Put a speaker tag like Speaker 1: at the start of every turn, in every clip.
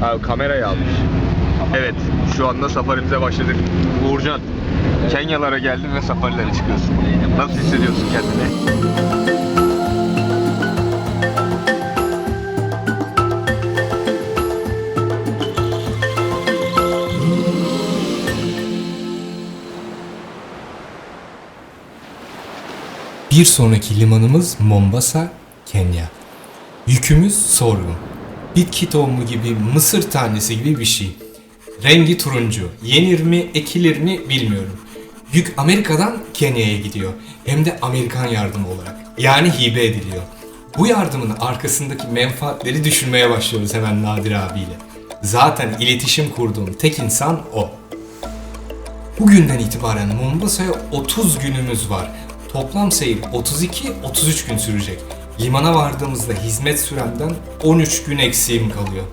Speaker 1: Ha, kamerayı almış. Evet, şu anda safarimize başladık. Uğurcan, Kenyalara geldin ve safarilere çıkıyorsun. Nasıl hissediyorsun kendini?
Speaker 2: Bir sonraki limanımız Mombasa, Kenya. Yükümüz sorgun. Bitki tohumu gibi, mısır tanesi gibi bir şey. Rengi turuncu. Yenir mi, ekilir mi bilmiyorum. Yük Amerika'dan Kenya'ya gidiyor. Hem de Amerikan yardımı olarak. Yani hibe ediliyor. Bu yardımın arkasındaki menfaatleri düşünmeye başlıyoruz hemen Nadir abiyle. Zaten iletişim kurduğum tek insan o. Bugünden itibaren Mombasa'ya 30 günümüz var. Toplam seyir 32-33 gün sürecek. Limana vardığımızda hizmet süremden 13 gün eksiğim kalıyor.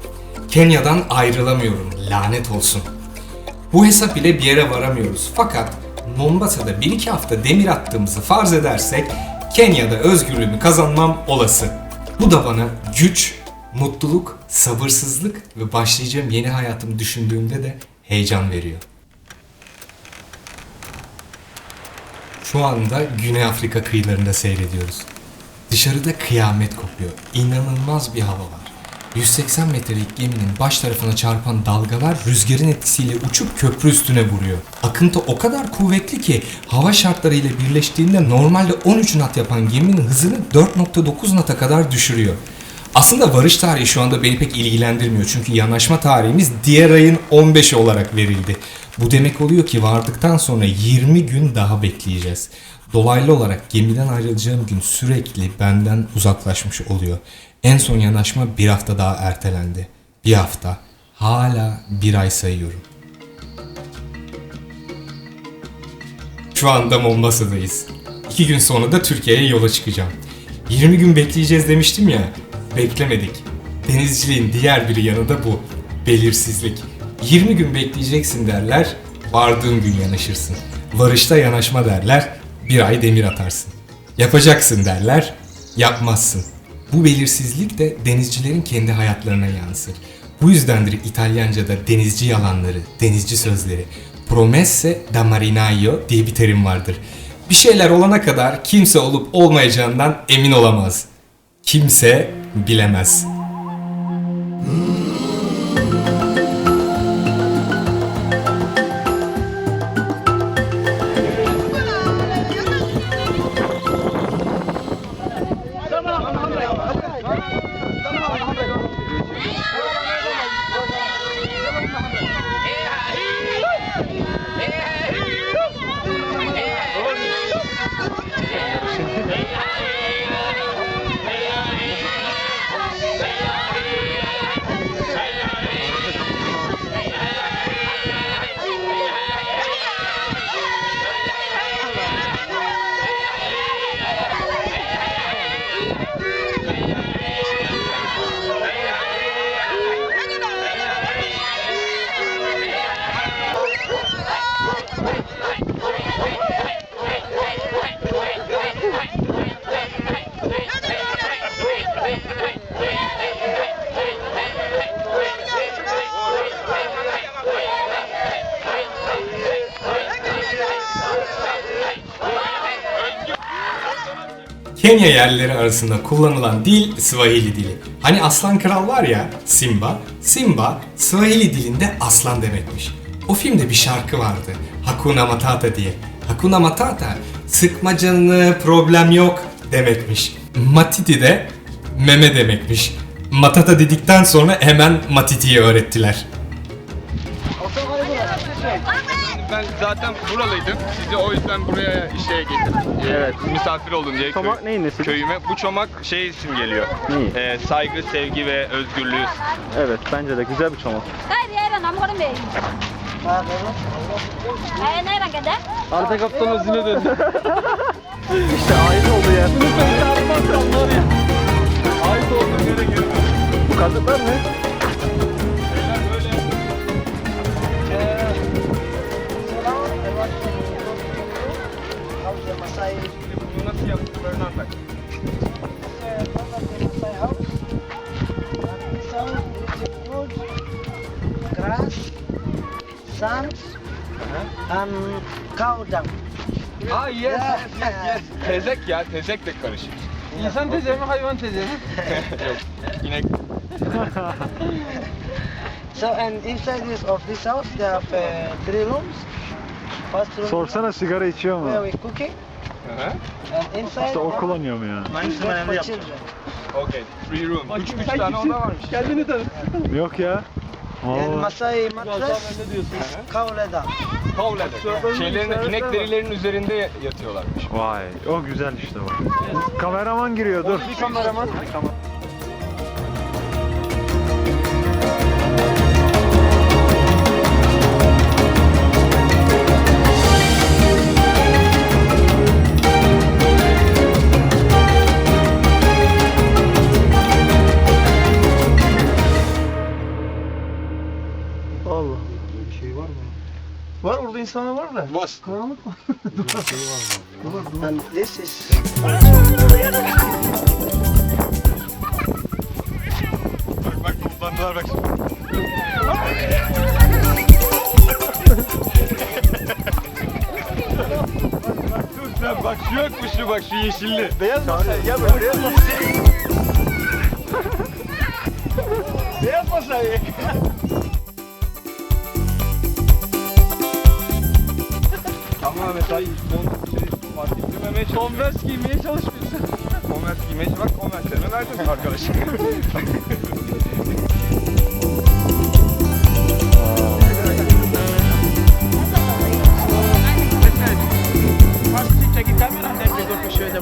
Speaker 2: Kenya'dan ayrılamıyorum, lanet olsun. Bu hesap ile bir yere varamıyoruz. Fakat Mombasa'da 1-2 hafta demir attığımızı farz edersek Kenya'da özgürlüğümü kazanmam olası. Bu da bana güç, mutluluk, sabırsızlık ve başlayacağım yeni hayatımı düşündüğümde de heyecan veriyor. Şu anda Güney Afrika kıyılarında seyrediyoruz. Dışarıda kıyamet kopuyor. İnanılmaz bir hava var. 180 metrelik geminin baş tarafına çarpan dalgalar rüzgarın etkisiyle uçup köprü üstüne vuruyor. Akıntı o kadar kuvvetli ki hava şartlarıyla birleştiğinde normalde 13 knot yapan geminin hızını 4.9 knot'a kadar düşürüyor. Aslında varış tarihi şu anda beni pek ilgilendirmiyor çünkü yanaşma tarihimiz diğer ayın 15'i olarak verildi. Bu demek oluyor ki vardıktan sonra 20 gün daha bekleyeceğiz. Dolaylı olarak gemiden ayrılacağım gün sürekli benden uzaklaşmış oluyor. En son yanaşma bir hafta daha ertelendi. Bir hafta. Hala bir ay sayıyorum. Şu anda Mombasa'dayız. İki gün sonra da Türkiye'ye yola çıkacağım. 20 gün bekleyeceğiz demiştim ya. Beklemedik. Denizciliğin diğer bir yanı da bu. Belirsizlik. 20 gün bekleyeceksin derler, vardığın gün yanaşırsın. Varışta yanaşma derler, bir ay demir atarsın. Yapacaksın derler, yapmazsın. Bu belirsizlik de denizcilerin kendi hayatlarına yansır. Bu yüzdendir İtalyanca'da denizci yalanları, denizci sözleri, promesse da marinaio diye bir terim vardır. Bir şeyler olana kadar kimse olup olmayacağından emin olamaz. Kimse bilemez. Kenya yerlileri arasında kullanılan dil Swahili dili. Hani aslan kral var ya Simba. Simba Swahili dilinde aslan demekmiş. O filmde bir şarkı vardı. Hakuna Matata diye. Hakuna Matata sıkma canını problem yok demekmiş. Matiti de meme demekmiş. Matata dedikten sonra hemen Matiti'yi öğrettiler.
Speaker 1: Zaten buralıydım. Sizi o yüzden buraya işe getirdim. Evet. Misafir olun diye.
Speaker 3: Çomak
Speaker 1: köy-
Speaker 3: neyin nesi?
Speaker 1: Köyüme. Bu çomak şey isim geliyor.
Speaker 3: Neyi?
Speaker 1: Ee, saygı, sevgi ve özgürlüğü.
Speaker 3: Evet bence de güzel bir çomak.
Speaker 4: Con em về. Này, này là cái đấy.
Speaker 3: Arda kaptan özüne döndü. işte ait oldu ya. Ait olduğum yere girdim. Bu kazıklar ne?
Speaker 5: And cow dung.
Speaker 1: Aa yes, yes, yes, yes. Tezek ya, tezek de karışık.
Speaker 3: İnsan tezeri mi hayvan tezeri mi?
Speaker 1: Yok, inek.
Speaker 5: So and inside this of this house they have uh, three rooms. First room
Speaker 6: Sorsana sigara içiyor
Speaker 5: where
Speaker 6: mu?
Speaker 5: we cooking, and inside
Speaker 6: İşte o kullanıyor mu ya?
Speaker 5: is good for children.
Speaker 1: Okay, free room. Üç, üç tane oda varmış.
Speaker 3: Kendini tanıt.
Speaker 6: Yok ya.
Speaker 5: And
Speaker 6: Aa,
Speaker 5: Masai mattress,
Speaker 3: ne diyorsun?
Speaker 5: leather.
Speaker 1: Kavlede. Şeylerin, inek derilerinin üzerinde yatıyorlarmış.
Speaker 6: vay o güzel işte bak. Kameraman giriyor dur.
Speaker 3: Bir kameraman.
Speaker 5: Var insanlar var da.
Speaker 1: Var.
Speaker 5: Karanlık mı? And this is
Speaker 1: Bak bak toplandılar bak. Sen bak şu yokmuş şu bak şu yeşilli. Beyaz masaya gel böyle beyaz masaya. beyaz masaya. Ama mesela son şey fark ettirmemeye çalışıyorum.
Speaker 3: Converse giymeye çalışmıyorsun.
Speaker 1: Converse giymeye bak Converse'lerimi verdim arkadaşım.
Speaker 7: First you take a camera and then we go to show the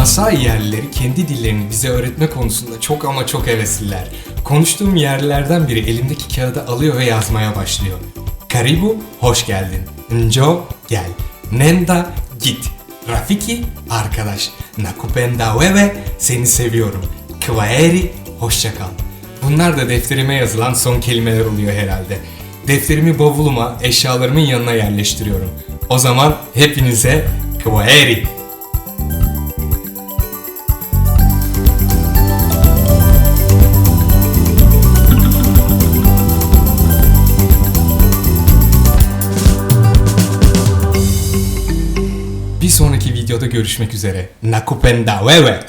Speaker 2: Masai yerlileri kendi dillerini bize öğretme konusunda çok ama çok hevesliler. Konuştuğum yerlilerden biri elimdeki kağıdı alıyor ve yazmaya başlıyor. Karibu, hoş geldin. Njo, gel. Nenda, git. Rafiki, arkadaş. Nakupenda wewe, seni seviyorum. Kwaeri, hoşça kal. Bunlar da defterime yazılan son kelimeler oluyor herhalde. Defterimi bavuluma, eşyalarımın yanına yerleştiriyorum. O zaman hepinize Kwaeri. Videoda görüşmek üzere. Nakupenda wewe.